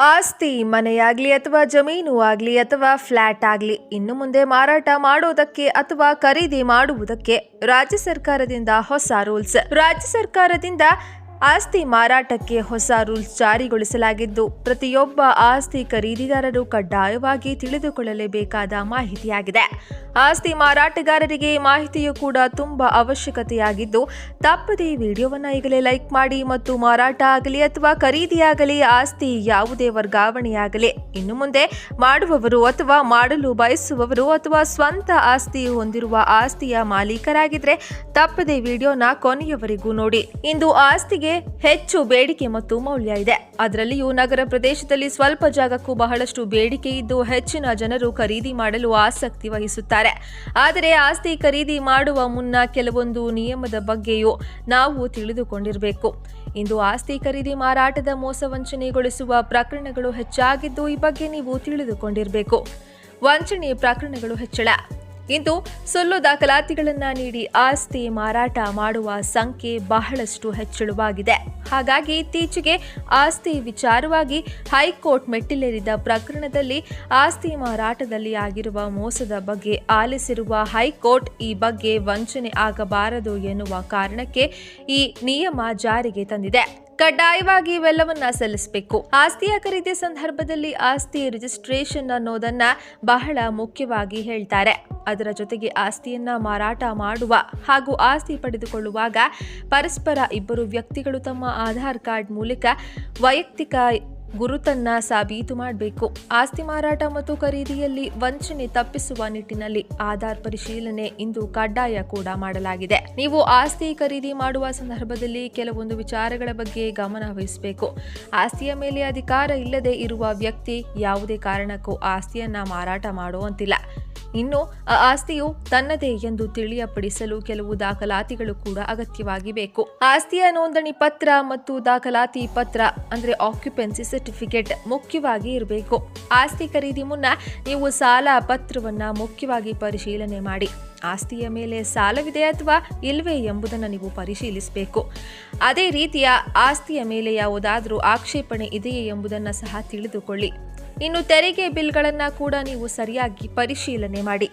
ಆಸ್ತಿ ಮನೆಯಾಗ್ಲಿ ಅಥವಾ ಜಮೀನು ಆಗಲಿ ಅಥವಾ ಫ್ಲ್ಯಾಟ್ ಆಗಲಿ ಇನ್ನು ಮುಂದೆ ಮಾರಾಟ ಮಾಡುವುದಕ್ಕೆ ಅಥವಾ ಖರೀದಿ ಮಾಡುವುದಕ್ಕೆ ರಾಜ್ಯ ಸರ್ಕಾರದಿಂದ ಹೊಸ ರೂಲ್ಸ್. ರಾಜ್ಯ ಸರ್ಕಾರದಿಂದ ಆಸ್ತಿ ಮಾರಾಟಕ್ಕೆ ಹೊಸ ರೂಲ್ಸ್ ಜಾರಿಗೊಳಿಸಲಾಗಿದ್ದು, ಪ್ರತಿಯೊಬ್ಬ ಆಸ್ತಿ ಖರೀದಿದಾರರು ಕಡ್ಡಾಯವಾಗಿ ತಿಳಿದುಕೊಳ್ಳಲೇಬೇಕಾದ ಮಾಹಿತಿಯಾಗಿದೆ. ಆಸ್ತಿ ಮಾರಾಟಗಾರರಿಗೆ ಮಾಹಿತಿಯು ಕೂಡ ತುಂಬಾ ಅವಶ್ಯಕತೆಯಾಗಿದ್ದು, ತಪ್ಪದೇ ವಿಡಿಯೋವನ್ನು ಈಗಲೇ ಲೈಕ್ ಮಾಡಿ ಮತ್ತು ಮಾರಾಟ ಆಗಲಿ ಅಥವಾ ಖರೀದಿಯಾಗಲಿ, ಆಸ್ತಿ ಯಾವುದೇ ವರ್ಗಾವಣೆಯಾಗಲಿ, ಇನ್ನು ಮುಂದೆ ಮಾಡುವವರು ಅಥವಾ ಮಾಡಲು ಬಯಸುವವರು ಅಥವಾ ಸ್ವಂತ ಆಸ್ತಿ ಹೊಂದಿರುವ ಆಸ್ತಿಯ ಮಾಲೀಕರಾಗಿದ್ರೆ ತಪ್ಪದೆ ವಿಡಿಯೋನ ಕೊನೆಯವರೆಗೂ ನೋಡಿ. ಇಂದು ಆಸ್ತಿಗೆ ಹೆಚ್ಚು ಬೇಡಿಕೆ ಮತ್ತು ಮೌಲ್ಯ ಇದೆ. ಅದರಲ್ಲಿಯೂ ನಗರ ಪ್ರದೇಶದಲ್ಲಿ ಸ್ವಲ್ಪ ಜಾಗಕ್ಕೂ ಬಹಳಷ್ಟು ಬೇಡಿಕೆ ಇದ್ದು ಹೆಚ್ಚಿನ ಜನರು ಖರೀದಿ ಮಾಡಲು ಆಸಕ್ತಿ ವಹಿಸುತ್ತಾರೆ. ಆದರೆ ಆಸ್ತಿ ಖರೀದಿ ಮಾಡುವ ಮುನ್ನ ಕೆಲವೊಂದು ನಿಯಮದ ಬಗ್ಗೆಯೂ ನಾವು ತಿಳಿದುಕೊಂಡಿರಬೇಕು. ಇಂದು ಆಸ್ತಿ ಖರೀದಿ ಮಾರಾಟದ ಮೋಸ ವಂಚನೆಗೊಳಿಸುವ ಪ್ರಕರಣಗಳು ಹೆಚ್ಚಾಗಿದ್ದು ಈ ಬಗ್ಗೆ ನೀವು ತಿಳಿದುಕೊಂಡಿರಬೇಕು. ವಂಚನೆ ಪ್ರಕರಣಗಳು ಹೆಚ್ಚಳ. ಇಂದು ಸುಳ್ಳು ದಾಖಲಾತಿಗಳನ್ನು ನೀಡಿ ಆಸ್ತಿ ಮಾರಾಟ ಮಾಡುವ ಸಂಖ್ಯೆ ಬಹಳಷ್ಟು ಹೆಚ್ಚಳವಾಗಿದೆ. ಹಾಗಾಗಿ ಇತ್ತೀಚೆಗೆ ಆಸ್ತಿ ವಿಚಾರವಾಗಿ ಹೈಕೋರ್ಟ್ ಮೆಟ್ಟಿಲೇರಿದ ಪ್ರಕರಣದಲ್ಲಿ ಆಸ್ತಿ ಮಾರಾಟದಲ್ಲಿ ಆಗಿರುವ ಮೋಸದ ಬಗ್ಗೆ ಆಲಿಸಿರುವ ಹೈಕೋರ್ಟ್ ಈ ಬಗ್ಗೆ ವಂಚನೆ ಆಗಬಾರದು ಎನ್ನುವ ಕಾರಣಕ್ಕೆ ಈ ನಿಯಮ ಜಾರಿಗೆ ತಂದಿದೆ. ಕಡ್ಡಾಯವಾಗಿ ಇವೆಲ್ಲವನ್ನ ಸಲ್ಲಿಸಬೇಕು. ಆಸ್ತಿಯ ಖರೀದಿ ಸಂದರ್ಭದಲ್ಲಿ ಆಸ್ತಿ ರಿಜಿಸ್ಟ್ರೇಷನ್ ಅನ್ನೋದನ್ನ ಬಹಳ ಮುಖ್ಯವಾಗಿ ಹೇಳ್ತಾರೆ. ಅದರ ಜೊತೆಗೆ ಆಸ್ತಿಯನ್ನ ಮಾರಾಟ ಮಾಡುವ ಹಾಗೂ ಆಸ್ತಿ ಪಡೆದುಕೊಳ್ಳುವಾಗ ಪರಸ್ಪರ ಇಬ್ಬರು ವ್ಯಕ್ತಿಗಳು ತಮ್ಮ ಆಧಾರ್ ಕಾರ್ಡ್ ಮೂಲಕ ವೈಯಕ್ತಿಕ ಗುರುತನ್ನ ಸಾಬೀತು ಮಾಡಬೇಕು. ಆಸ್ತಿ ಮಾರಾಟ ಮತ್ತು ಖರೀದಿಯಲ್ಲಿ ವಂಚನೆ ತಪ್ಪಿಸುವ ನಿಟ್ಟಿನಲ್ಲಿ ಆಧಾರ್ ಪರಿಶೀಲನೆ ಇಂದು ಕಡ್ಡಾಯ ಕೂಡ ಮಾಡಲಾಗಿದೆ. ನೀವು ಆಸ್ತಿ ಖರೀದಿ ಮಾಡುವ ಸಂದರ್ಭದಲ್ಲಿ ಕೆಲವೊಂದು ವಿಚಾರಗಳ ಬಗ್ಗೆ ಗಮನ ವಹಿಸಬೇಕು. ಆಸ್ತಿಯ ಮೇಲೆ ಅಧಿಕಾರ ಇಲ್ಲದೆ ಇರುವ ವ್ಯಕ್ತಿ ಯಾವುದೇ ಕಾರಣಕ್ಕೂ ಆಸ್ತಿಯನ್ನ ಮಾರಾಟ ಮಾಡುವಂತಿಲ್ಲ ಇನ್ನು ಆ ಆಸ್ತಿಯು ತನ್ನದೇ ಎಂದು ತಿಳಿಯಪಡಿಸಲು ಕೆಲವು ದಾಖಲಾತಿಗಳು ಕೂಡ ಅಗತ್ಯವಾಗಿ ಬೇಕು ಆಸ್ತಿಯ ನೋಂದಣಿ ಪತ್ರ ಮತ್ತು ದಾಖಲಾತಿ ಪತ್ರ, ಅಂದ್ರೆ ಆಕ್ಯುಪೆನ್ಸಿ ಸರ್ಟಿಫಿಕೇಟ್ ಮುಖ್ಯವಾಗಿ ಇರಬೇಕು. ಆಸ್ತಿ ಖರೀದಿ ಮುನ್ನ ನೀವು ಸಾಲ ಪತ್ರವನ್ನ ಮುಖ್ಯವಾಗಿ ಪರಿಶೀಲನೆ ಮಾಡಿ. ಆಸ್ತಿಯ ಮೇಲೆ ಸಾಲವಿದೆ ಅಥವಾ ಇಲ್ವೇ ಎಂಬುದನ್ನು ನೀವು ಪರಿಶೀಲಿಸಬೇಕು. ಅದೇ ರೀತಿಯ ಆಸ್ತಿಯ ಮೇಲೆ ಯಾವುದಾದರೂ ಆಕ್ಷೇಪಣೆ ಇದೆಯೇ ಎಂಬುದನ್ನು ಸಹ ತಿಳಿದುಕೊಳ್ಳಿ. ಇನ್ನು ತೆರಿಗೆ ಬಿಲ್ಗಳನ್ನು ಕೂಡ ನೀವು ಸರಿಯಾಗಿ ಪರಿಶೀಲನೆ ಮಾಡಿ.